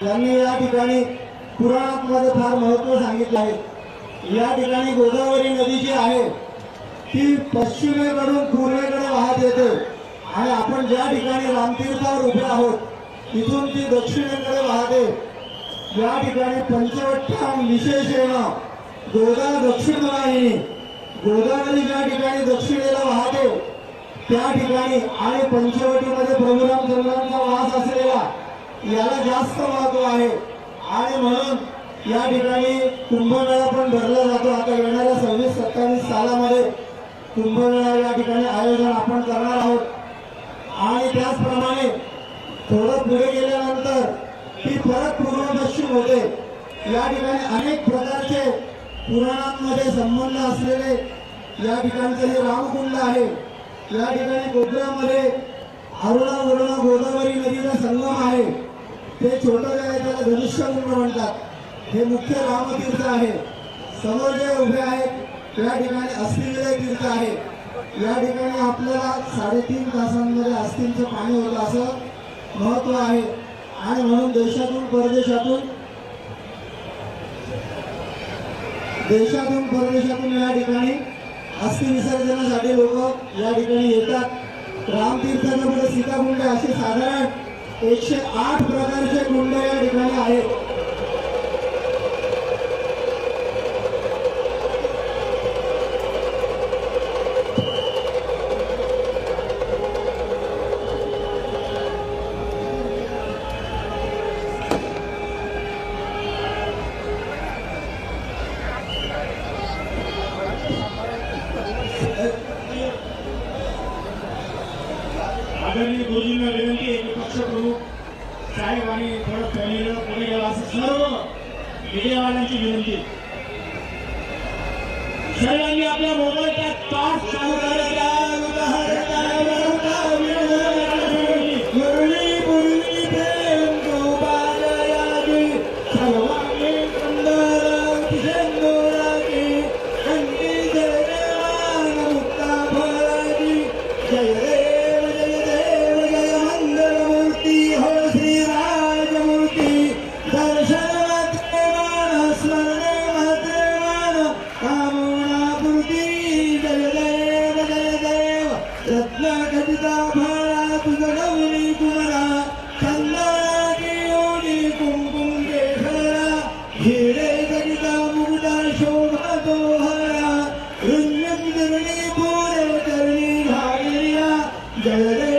त्यांनी या ठिकाणी पुराणामध्ये फार महत्त्व सांगितलं आहे. या ठिकाणी गोदावरी नदी जी आहे ती पश्चिमेकडून पूर्वेकडे वाहत येते. आणि आपण ज्या ठिकाणी रामतीर्थावर उभे आहोत तिथून ती दक्षिणेकडे वाहते. या ठिकाणी पंचवट्ठाम विशेष येणं गोदा दक्षिण वाहिनी गोदावरी ज्या ठिकाणी दक्षिणेला वाहते त्या ठिकाणी आणि पंचवटीमध्ये प्रभुराम चंद्रांचा वास असलेला याला जास्त महत्त्व आहे. आणि म्हणून या ठिकाणी कुंभमेळा पण भरला जातो. आता येणाऱ्या सव्वीस सत्तावीस सालामध्ये कुंभमेळा या ठिकाणी आयोजन आपण करणार आहोत. आणि त्याचप्रमाणे थोडं पुढे गेल्यानंतर ती परत पूर्व पश्चिम होते. या ठिकाणी अनेक प्रकारचे पुराणांमध्ये संबंध असलेले या ठिकाणचं हे रामकुंड आहे. या ठिकाणी कोकणामध्ये अरुणा वरुणा गोदावरी नदीचा संगम आहे. ते छोटं जे आहे त्याला धनुष्यकुंड म्हणतात. हे मुख्य रामतीर्थ आहे. समोर जे उभे आहेत या ठिकाणी अस्थिविलय तीर्थ आहे. या ठिकाणी आपल्याला साडेतीन तासांमध्ये अस्थिंचं पाणी होतं असं महत्त्व आहे. आणि म्हणून देशातून परदेशातून देशातून परदेशातून या ठिकाणी अस्थि विसर्जनासाठी लोक या ठिकाणी येतात. रामतीर्थाच्या पुढे सीताकुंड असे साधारण एकशे आठ प्रकारचे कुंड या ठिकाणी आहेत. आदरणीय गुरुजींना विनंती आहे की पक्षप्रमुख साहेब आणि थोडं फॅमिलीला पुढे गेला असं सर्व मीडियावाल्यांची विनंती सर्वांनी आपल्या मोबाईल जय